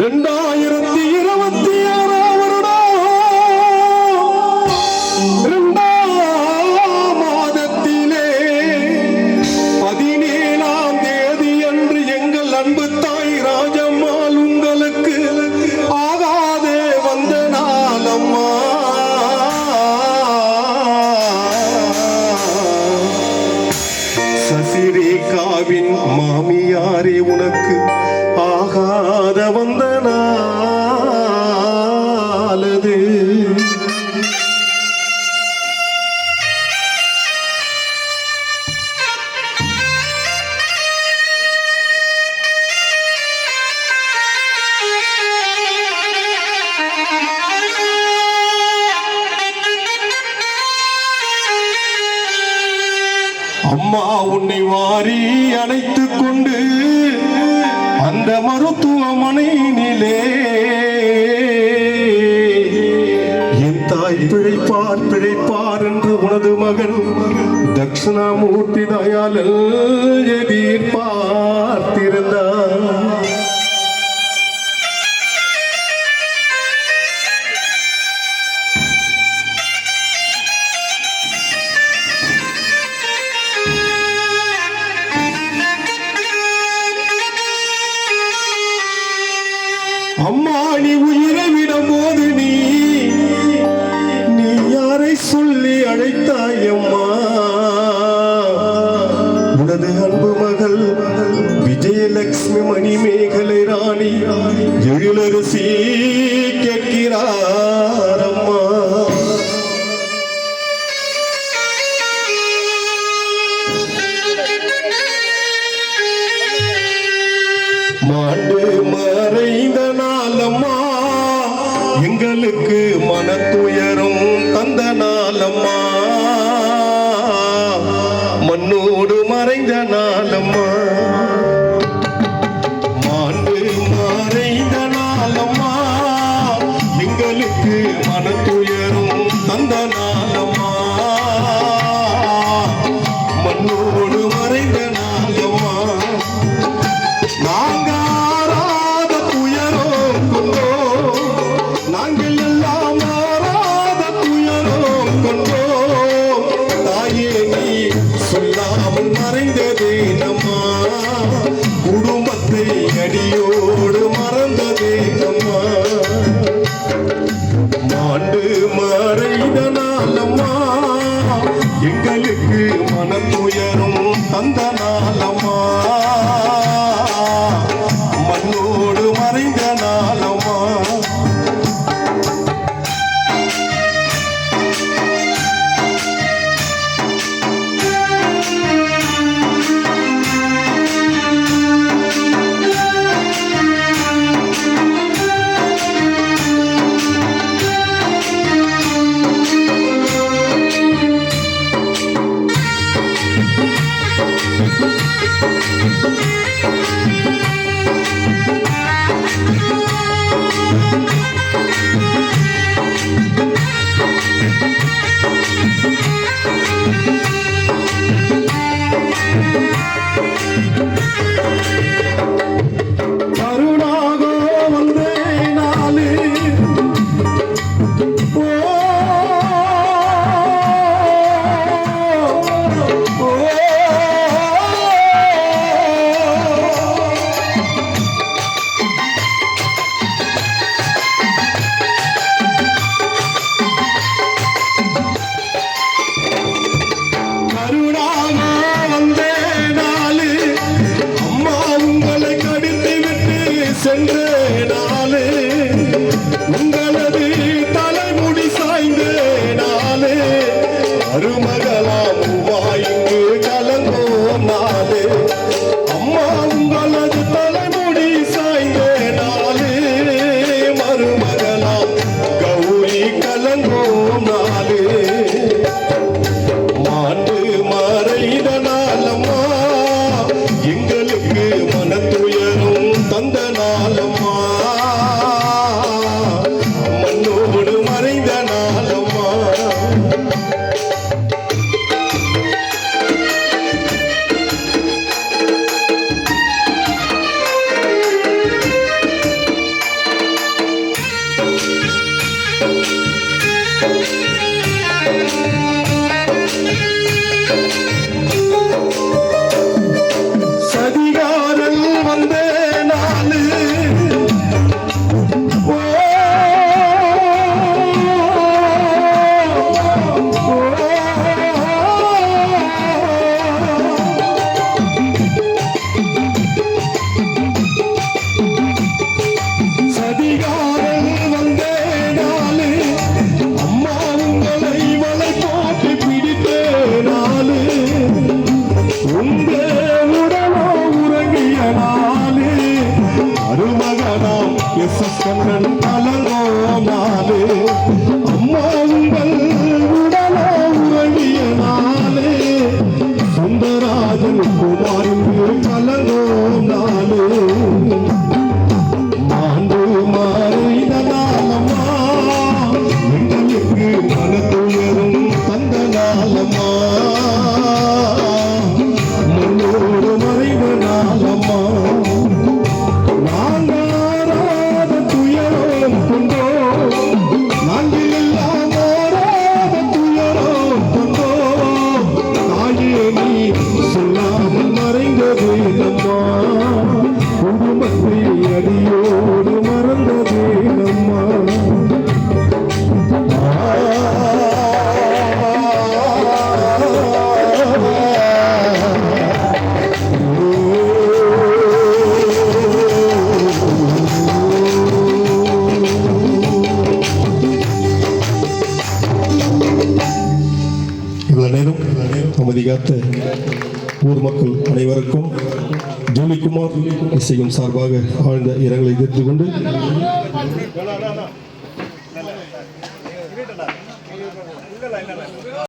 ரெண்டாயிரம் அம்மா உன்னை வாரி அழைத்து கொண்டு அந்த மருத்துவமனையினிலே என் தாய் பிழைப்பார் பிழைப்பார் என்று உனது மகன் தட்சிணாமூர்த்தி தயாளல் எங்களுக்கு மனத்துயரும் தந்த நாளம்மா மண்ணோடு மறைந்த நாளம்மா மாண்டு மறைந்த நாளம்மா எங்களுக்கு மன ஆண்டு மா Oh Música உள்ளனரும் அமைதி காத்த ஊர் மக்கள் அனைவருக்கும் ஜூலிகுமார் இசையும் சார்பாக ஆழ்ந்த இரங்கலை தெரிந்து கொண்டு